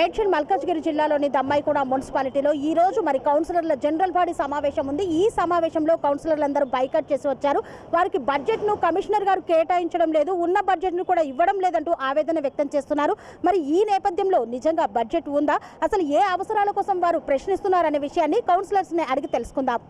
మేడ్చల్ మల్కాజ్గిరి జిల్లాలోని దమ్మాయిగూడ మున్సిపాలిటీలో ఈ రోజు మరి కౌన్సిలర్ల జనరల్ బాడీ సమావేశం ఉంది. ఈ సమావేశంలో కౌన్సిలర్లందరూ బైకట్ చేసి వచ్చారు. వారికి బడ్జెట్ను కమిషనర్ గారు కేటాయించడం లేదు. ఉన్న బడ్జెట్ను కూడా ఇవ్వడం లేదంటూ ఆవేదన వ్యక్తం చేస్తున్నారు. మరి ఈ నేపథ్యంలో నిజంగా బడ్జెట్ ఉందా? అసలు ఏ అవసరాల కోసం వారు ప్రశ్నిస్తున్నారనే విషయాన్ని కౌన్సిలర్స్ని అడిగి తెలుసుకుందాం.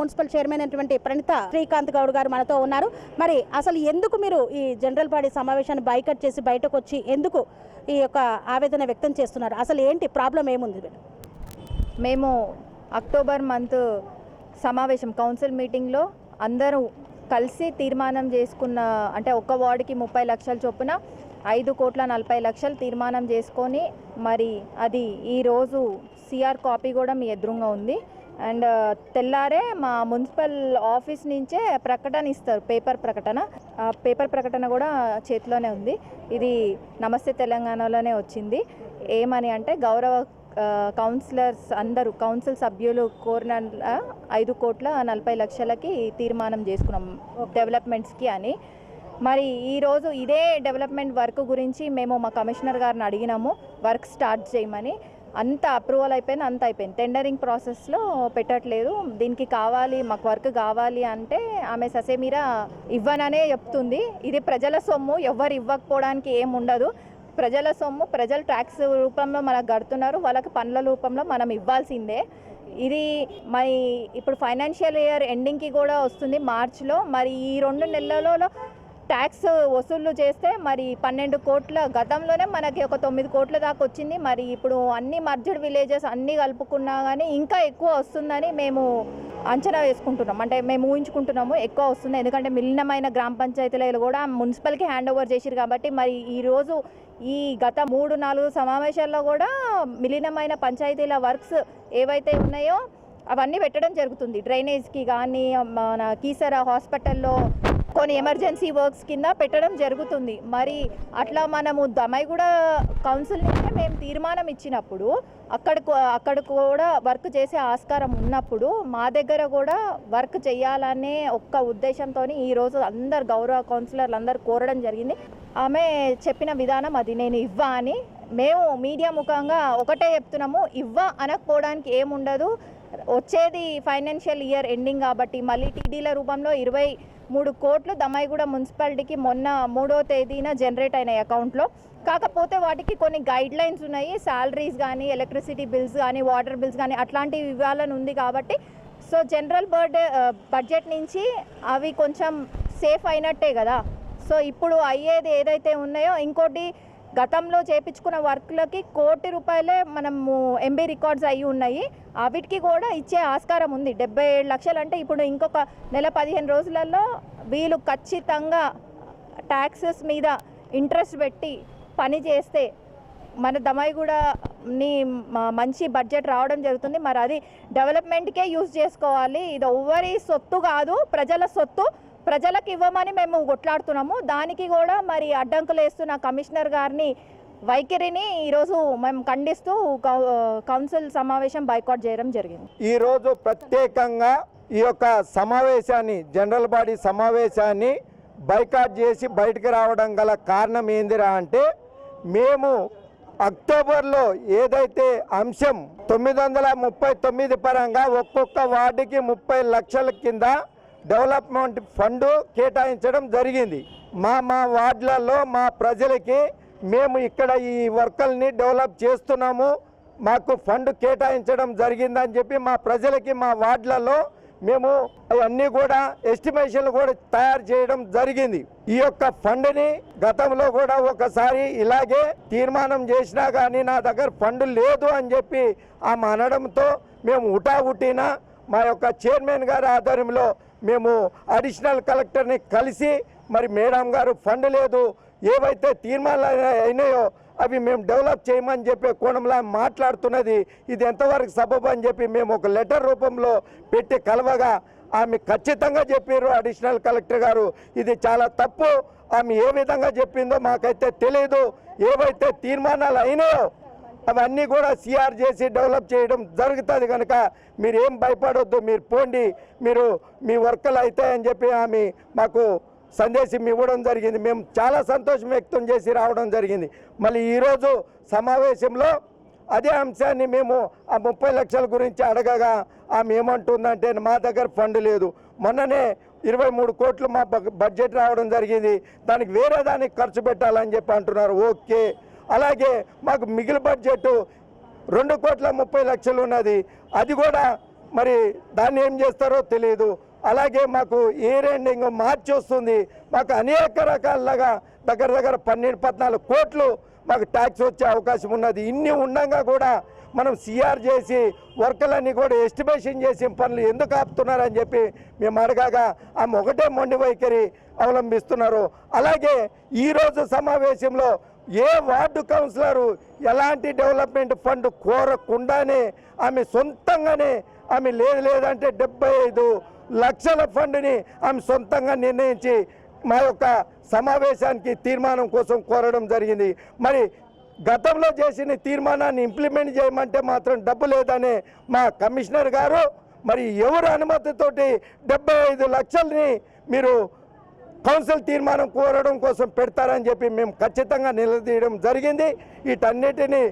మున్సిపల్ చైర్మన్ అయినటువంటి ప్రణిత శ్రీకాంత్ గౌడ్ గారు మనతో ఉన్నారు. మరి అసలు ఎందుకు మీరు ఈ జనరల్ బాడీ సమావేశాన్ని బైకట్ చేసి బయటకు వచ్చి ఎందుకు ఈ యొక్క ఆవేదన వ్యక్తం చేస్తున్నారు? అసలు ఏంటి ప్రాబ్లం ఏముంది మేము అక్టోబర్ మంత్ సమావేశం కౌన్సిల్ మీటింగ్లో అందరూ కలిసి తీర్మానం చేసుకున్న అంటే ఒక్క వార్డుకి ముప్పై లక్షల చొప్పున ఐదు కోట్ల నలభై లక్షలు తీర్మానం చేసుకొని మరి అది ఈరోజు సిఆర్ కాపీ కూడా మీ ఎదురుగా ఉంది. అండ్ తెల్లారే మా మున్సిపల్ ఆఫీస్ నుంచే ప్రకటన ఇస్తారు పేపర్ ప్రకటన. ఆ పేపర్ ప్రకటన కూడా చేతిలోనే ఉంది. ఇది నమస్తే తెలంగాణలోనే వచ్చింది. ఏమని అంటే గౌరవ కౌన్సిలర్స్ అందరూ కౌన్సిల్ సభ్యులు కోరిన ఐదు కోట్ల నలభై లక్షలకి తీర్మానం చేసుకున్నాం డెవలప్మెంట్స్కి అని. మరి ఈరోజు ఇదే డెవలప్మెంట్ వర్క్ గురించి మేము మా కమిషనర్ గారిని అడిగినాము వర్క్ స్టార్ట్ చేయమని. అంత అప్రూవల్ అయిపోయింది అంత అయిపోయింది. టెండరింగ్ ప్రాసెస్లో పెట్టట్లేదు. దీనికి కావాలి మాకు వర్క్ కావాలి అంటే ఆమె ససేమీరా ఇవ్వననే చెప్తుంది. ఇది ప్రజల సొమ్ము ఎవరు ఇవ్వకపోవడానికి ఏం ఉండదు. ప్రజల సొమ్ము ప్రజలు ట్యాక్స్ రూపంలో మనకు కడుతున్నారు. వాళ్ళకి పనుల రూపంలో మనం ఇవ్వాల్సిందే. ఇది మరి ఇప్పుడు ఫైనాన్షియల్ ఇయర్ ఎండింగ్కి కూడా వస్తుంది మార్చ్లో. మరి ఈ రెండు నెలలలో ట్యాక్స్ వసూళ్ళు చేస్తే మరి పన్నెండు కోట్ల గతంలోనే మనకి ఒక తొమ్మిది కోట్ల దాకా వచ్చింది. మరి ఇప్పుడు అన్ని మర్జుడ్ విలేజెస్ అన్నీ కలుపుకున్నా కానీ ఇంకా ఎక్కువ వస్తుందని మేము అంచనా వేసుకుంటున్నాం. అంటే మేము ఊహించుకుంటున్నాము ఎక్కువ వస్తుంది. ఎందుకంటే మిలినమైన గ్రామ పంచాయతీలు కూడా మున్సిపల్కి హ్యాండ్ ఓవర్ చేసిరు కాబట్టి మరి ఈరోజు ఈ గత మూడు నాలుగు సమావేశాల్లో కూడా మిలినమైన పంచాయతీల వర్క్స్ ఏవైతే ఉన్నాయో అవన్నీ పెట్టడం జరుగుతుంది. డ్రైనేజ్కి కానీ మన కీసర హాస్పిటల్లో కొన్ని ఎమర్జెన్సీ వర్క్స్ కింద పెట్టడం జరుగుతుంది. మరి అట్లా మనము దమైగూడ కౌన్సిల్ నుంచే మేము తీర్మానం ఇచ్చినప్పుడు అక్కడ అక్కడ కూడా వర్క్ చేసే ఆస్కారం ఉన్నప్పుడు మా దగ్గర కూడా వర్క్ చేయాలనే ఒక్క ఉద్దేశంతో ఈరోజు అందరు గౌరవ కౌన్సిలర్లు అందరు కోరడం జరిగింది. ఆమె చెప్పిన విధానం అది. నేను ఇవ్వా అని మేము మీడియా ముఖంగా ఒకటే చెప్తున్నాము. ఇవ్వ అనకపోవడానికి ఏముండదు. వచ్చేది ఫైనాన్షియల్ ఇయర్ ఎండింగ్ కాబట్టి మళ్ళీ టీడీల రూపంలో ఇరవై మూడు కోట్లు దమ్మాయిగూడ మున్సిపాలిటీకి మొన్న మూడో తేదీన జనరేట్ అయినాయి అకౌంట్లో. కాకపోతే వాటికి కొన్ని గైడ్ లైన్స్ ఉన్నాయి. శాలరీస్ కానీ ఎలక్ట్రిసిటీ బిల్స్ కానీ వాటర్ బిల్స్ కానీ అట్లాంటివి ఇవ్వాలని ఉంది కాబట్టి. సో జనరల్ బర్డ్ బడ్జెట్ నుంచి అవి కొంచెం సేఫ్ అయినట్టే కదా. సో ఇప్పుడు అయ్యేది ఏదైతే ఉన్నాయో ఇంకోటి గతంలో చేపించుకున్న వర్క్లకి కోటి రూపాయలే మనము ఎంబీ రికార్డ్స్ అయ్యి ఉన్నాయి. వీటికి కూడా ఇచ్చే ఆస్కారం ఉంది. డెబ్బై ఏడు లక్షలు అంటే ఇప్పుడు ఇంకొక నెల పదిహేను రోజులలో వీళ్ళు ఖచ్చితంగా ట్యాక్సెస్ మీద ఇంట్రెస్ట్ పెట్టి పని చేస్తే మన దమాయిగూడని మంచి బడ్జెట్ రావడం జరుగుతుంది. మరి అది డెవలప్మెంట్కే యూజ్ చేసుకోవాలి. ఇది ఎవరి సొత్తు కాదు. ప్రజల సొత్తు. ప్రజలకు ఇవ్వమని మేము కొట్లాడుతున్నాము. దానికి కూడా మరి అడ్డంకులు వేస్తున్న కమిషనర్ గారిని వైఖరిని ఈరోజు మేము ఖండిస్తూ కౌ- కౌన్సిల్ సమావేశం బైకాట్ చేయడం జరిగింది. ఈరోజు ప్రత్యేకంగా ఈ యొక్క సమావేశాన్ని జనరల్ బాడీ సమావేశాన్ని బైకాట్ చేసి బయటకు రావడం గల కారణం ఏందిరా అంటే మేము అక్టోబర్లో ఏదైతే అంశం తొమ్మిది వందల ముప్పై తొమ్మిది పరంగా ఒక్కొక్క వార్డుకి ముప్పై లక్షల కింద డెవలప్మెంట్ ఫండ్ కేటాయించడం జరిగింది. మా మా వార్డులలో మా ప్రజలకి మేము ఇక్కడ ఈ వర్కల్ని డెవలప్ చేస్తున్నాము. మాకు ఫండ్ కేటాయించడం జరిగిందని చెప్పి మా ప్రజలకి మా వార్డులలో మేము అవన్నీ కూడా ఎస్టిమేషన్లు కూడా తయారు చేయడం జరిగింది. ఈ యొక్క ఫండ్ని గతంలో కూడా ఒకసారి ఇలాగే తీర్మానం చేసినా కానీ నా దగ్గర ఫండ్ లేదు అని చెప్పి ఆమె అనడంతో మేము ఉటావుటిన మా యొక్క చైర్మన్ గారి ఆధ్వర్యంలో మేము అడిషనల్ కలెక్టర్ని కలిసి మరి మేడం గారు ఫండ్ లేదు ఏవైతే తీర్మానాలు అయినాయో అవి మేము డెవలప్ చేయమని చెప్పే కోణంలో మాట్లాడుతున్నది ఇది ఎంతవరకు సబబు అని చెప్పి మేము ఒక లెటర్ రూపంలో పెట్టి కలవగా ఆమె ఖచ్చితంగా చెప్పారు అడిషనల్ కలెక్టర్ గారు. ఇది చాలా తప్పు. ఆమె ఏ విధంగా చెప్పిందో మాకైతే తెలియదు ఏవైతే తీర్మానాలు అయినాయో అవన్నీ కూడా సిఆర్ చేసి డెవలప్ చేయడం జరుగుతుంది కనుక మీరు ఏం భయపడొద్దు మీరు పోండి మీరు మీ వర్కలు అయితే అని చెప్పి ఆమె మాకు సందేశం ఇవ్వడం జరిగింది. మేము చాలా సంతోషం వ్యక్తం చేసి రావడం జరిగింది. మళ్ళీ ఈరోజు సమావేశంలో అదే అంశాన్ని మేము ఆ ముప్పై లక్షల గురించి అడగగా ఆమె ఏమంటుందంటే మా దగ్గర ఫండ్ లేదు. మొన్ననే ఇరవై మూడు కోట్లు మా బ- బడ్జెట్ రావడం జరిగింది. దానికి వేరే దానికి ఖర్చు పెట్టాలని చెప్పి అంటున్నారు. ఓకే. అలాగే మాకు మిగిలి బడ్జెట్ రెండు కోట్ల ముప్పై లక్షలు ఉన్నది. అది కూడా మరి దాన్ని ఏం చేస్తారో తెలియదు అలాగే మాకు ఇయర్ ఎండింగ్ మార్చి వస్తుంది. మాకు అనేక రకాలుగా దగ్గర దగ్గర పన్నెండు పద్నాలుగు కోట్లు మాకు ట్యాక్స్ వచ్చే అవకాశం ఉన్నది. ఇన్ని ఉండగా కూడా మనం సిఆర్ చేసి వర్కర్లన్నీ కూడా ఎస్టిమేషన్ చేసి పనులు ఎందుకు ఆపుతున్నారని చెప్పి మేము అడగాగా ఆమె ఒకటే మొండి వైఖరి అవలంబిస్తున్నారు. అలాగే ఈరోజు సమావేశంలో ఏ వార్డు కౌన్సిలరు ఎలాంటి డెవలప్మెంట్ ఫండ్ కోరకుండానే ఆమె సొంతంగానే ఆమె లేదు లేదంటే డెబ్బై ఐదు లక్షల ఫండ్ని ఆమె సొంతంగా నిర్ణయించి మా యొక్క సమావేశానికి తీర్మానం కోసం కోరడం జరిగింది. మరి గతంలో చేసిన తీర్మానాన్ని ఇంప్లిమెంట్ చేయమంటే మాత్రం డబ్బు లేదనే మా కమిషనర్ గారు మరి ఎవరు అనుమతితోటి డెబ్బై ఐదు లక్షల్ని మీరు కౌన్సిల్ తీర్మానం కోరడం కోసం పెడతారని చెప్పి మేము ఖచ్చితంగా నిలదీయడం జరిగింది. వీటన్నిటినీ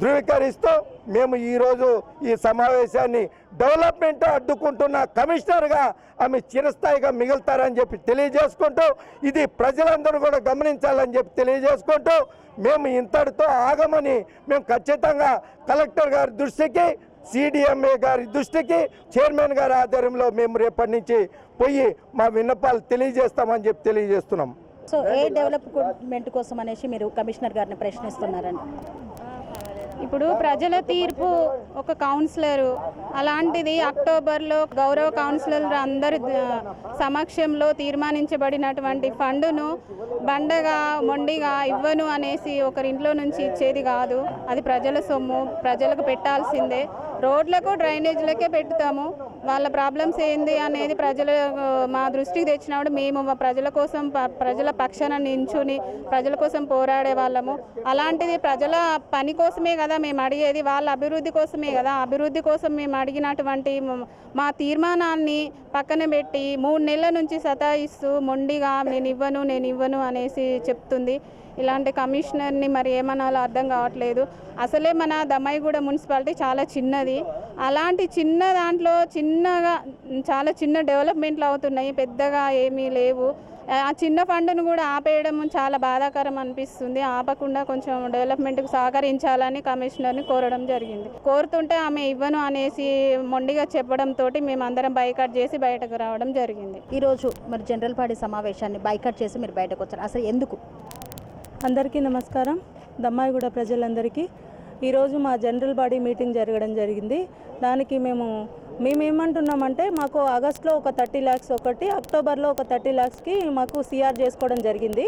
ధృవీకరిస్తూ మేము ఈరోజు ఈ సమావేశాన్ని డెవలప్మెంట్ అడ్డుకుంటున్న కమిషనర్గా ఆమె చిరస్థాయిగా మిగులుతారని చెప్పి తెలియజేసుకుంటూ ఇది ప్రజలందరూ కూడా గమనించాలని చెప్పి తెలియజేసుకుంటూ మేము ఇంతటితో ఆగమని మేము ఖచ్చితంగా కలెక్టర్ గారి దృష్టికి సిడిఎంఏ గారి దృష్టికి చైర్మన్ గారి ఆధ్వర్యంలో మేము రేపటి నుంచి పోయి మా విన్నపాలు తెలియజేస్తామని చెప్పి తెలియజేస్తున్నాం. సో ఏ డెవలప్మెంట్ కోసం అనేసి మీరు కమిషనర్ గారిని ప్రశ్నిస్తున్నారండి? ఇప్పుడు ప్రజల తీర్పు ఒక కౌన్సిలరు. అలాంటిది అక్టోబర్లో గౌరవ కౌన్సిలర్ అందరి సమక్షంలో తీర్మానించబడినటువంటి ఫండును బండగా మొండిగా ఇవ్వను అనేసి ఒకరింట్లో నుంచి ఇచ్చేది కాదు. అది ప్రజల సొమ్ము ప్రజలకు పెట్టాల్సిందే. రోడ్లకు డ్రైనేజీలకే పెడతాము వాళ్ళ ప్రాబ్లమ్స్ ఏంది అనేది ప్రజల మా దృష్టికి తెచ్చినప్పుడు మేము మా ప్రజల కోసం ప- ప్రజల పక్షాన నించుని ప్రజల కోసం పోరాడే వాళ్ళము. అలాంటిది ప్రజల పని కోసమే కదా మేము అడిగేది వాళ్ళ అభివృద్ధి కోసమే కదా. అభివృద్ధి కోసం మేము అడిగినటువంటి మా తీర్మానాన్ని పక్కన పెట్టి మూడు నెలల నుంచి సతాయిస్తూ మొండిగా నేను ఇవ్వను నేను ఇవ్వను అనేసి చెప్తుంది. ఇలాంటి కమిషనర్ని మరి ఏమనాలో అర్థం కావట్లేదు. అసలే మన దమ్మాయిగూడ మున్సిపాలిటీ చాలా చిన్నది. అలాంటి చిన్న దాంట్లో చిన్నగా చాలా చిన్న డెవలప్మెంట్లు అవుతున్నాయి. పెద్దగా ఏమీ లేవు. ఆ చిన్న ఫండ్ను కూడా ఆపేయడం చాలా బాధాకరం అనిపిస్తుంది. ఆపకుండా కొంచెం డెవలప్మెంట్కి సహకరించాలని కమిషనర్ని కోరడం జరిగింది. కోరుతుంటే ఆమె ఇవ్వను అనేసి మొండిగా చెప్పడంతో మేము అందరం బైకట్ చేసి బయటకు రావడం జరిగింది. ఈరోజు మరి జనరల్ పార్టీ సమావేశాన్ని బైకట్ చేసి మీరు బయటకు వచ్చారు. అసలు ఎందుకు? అందరికీ నమస్కారం. దమ్మాయిగూడ ప్రజలందరికీ. ఈరోజు మా జనరల్ బాడీ మీటింగ్ జరగడం జరిగింది. దానికి మేము మేమేమంటున్నామంటే మాకు ఆగస్ట్లో ఒక థర్టీ ల్యాక్స్ ఒకటి అక్టోబర్లో ఒక థర్టీ ల్యాక్స్కి మాకు సిఆర్ చేసుకోవడం జరిగింది.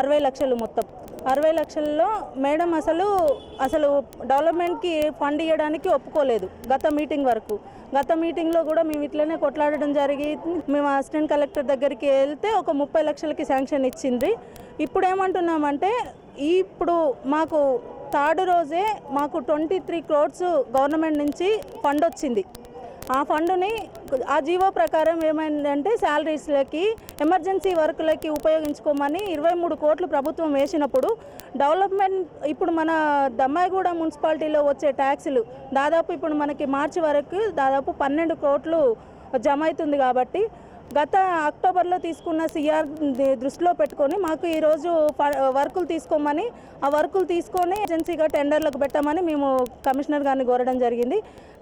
అరవై లక్షలు మొత్తం. అరవై లక్షల్లో మేడం అసలు అసలు డెవలప్మెంట్కి ఫండ్ ఇవ్వడానికి ఒప్పుకోలేదు గత మీటింగ్ వరకు. గత మీటింగ్లో కూడా మేము ఇట్లనే కొట్లాడడం జరిగింది. మేము అసిస్టెంట్ కలెక్టర్ దగ్గరికి వెళ్తే ఒక ముప్పై లక్షలకి శాంక్షన్ ఇచ్చింది. ఇప్పుడు ఏమంటున్నామంటే ఇప్పుడు మాకు థర్డ్ రోజే మాకు ట్వంటీ త్రీ క్రోడ్స్ గవర్నమెంట్ నుంచి ఫండ్ వచ్చింది. ఆ ఫండుని ఆ జీవో ప్రకారం ఏమైందంటే శాలరీస్లకి ఎమర్జెన్సీ వర్క్లకి ఉపయోగించుకోమని ఇరవై మూడు కోట్లు ప్రభుత్వం వేసినప్పుడు డెవలప్మెంట్ ఇప్పుడు మన దమ్మాయిగూడ మున్సిపాలిటీలో వచ్చే ట్యాక్సులు దాదాపు ఇప్పుడు మనకి మార్చి వరకు దాదాపు పన్నెండు కోట్లు జమ అవుతుంది కాబట్టి గత అక్టోబర్లో తీసుకున్న సిఆర్ దృష్టిలో పెట్టుకొని మాకు ఈరోజు వర్కులు తీసుకోమని ఆ వర్కులు తీసుకొని ఏజెన్సీగా టెండర్లకు పెట్టమని మేము కమిషనర్ గారిని కోరడం జరిగింది.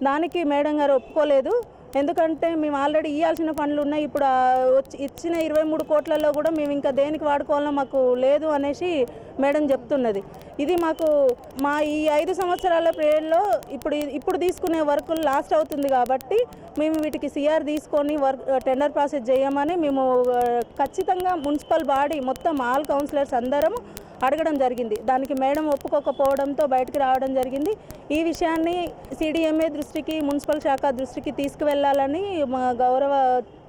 దానికి మేడం గారు ఒప్పుకోలేదు. ఎందుకంటే మేము ఆల్రెడీ ఇవ్వాల్సిన పనులు ఉన్నాయి. ఇప్పుడు వచ్చి ఇచ్చిన ఇరవై మూడు కోట్లలో కూడా మేము ఇంకా దేనికి వాడుకోవాలో మాకు లేదు అనేసి మేడం చెప్తున్నది. ఇది మాకు మా ఈ ఐదు సంవత్సరాల పీరియడ్లో ఇప్పుడు ఇప్పుడు తీసుకునే వర్కులు లాస్ట్ అవుతుంది కాబట్టి మేము వీటికి సిఆర్ తీసుకొని వర్క్ టెండర్ ప్రాసెస్ చేయమని మేము ఖచ్చితంగా మున్సిపల్ బాడీ మొత్తం ఆల్ కౌన్సిలర్స్ అందరం అడగడం జరిగింది. దానికి మేడం ఒప్పుకోకపోవడంతో బయటకు రావడం జరిగింది. ఈ విషయాన్ని సిడిఎంఏ దృష్టికి మున్సిపల్ శాఖ దృష్టికి తీసుకువెళ్ళాలని మా గౌరవ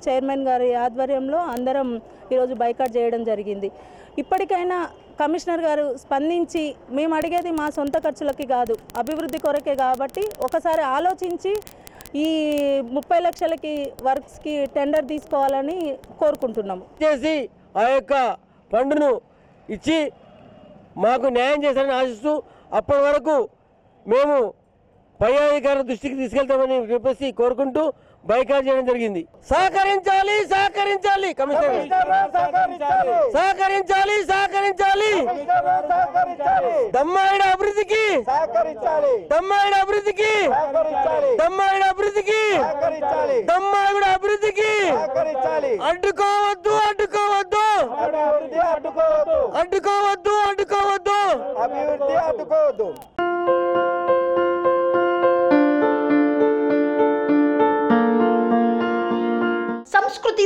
చైర్మన్ గారి ఆధ్వర్యంలో అందరం ఈరోజు బైకాట్ చేయడం జరిగింది. ఇప్పటికైనా కమిషనర్ గారు స్పందించి మేము అడిగేది మా సొంత ఖర్చులకి కాదు అభివృద్ధి కొరకే కాబట్టి ఒకసారి ఆలోచించి ఈ ముప్పై లక్షలకి వర్క్స్కి టెండర్ తీసుకోవాలని కోరుకుంటున్నాము. చేసి ఆ యొక్క ఫండ్ను ఇచ్చి మాకు న్యాయం చేశారని ఆశిస్తూ అప్పటి వరకు మేము పై అధికారుల దృష్టికి తీసుకెళ్తామని చెప్పేసి కోరుకుంటూ బైకాట్ చేయడం జరిగింది. సహకరించాలి సహకరించాలి కమిషనర్ సహకరించాలి. సహకరించాలి దమ్మాయిడ అభివృద్ధికి. దమ్మాయిడ అభివృద్ధికి. దమ్మాయిడ అభివృద్ధికి. దమ్మాయిడ అభివృద్ధికి. అడ్డుకోవద్దు అడ్డుకోవద్దు. అడ్డుకోవద్దు. అడ్డుకోవద్దు అభివృద్ధి అడ్డుకోవద్దు సంస్కృతి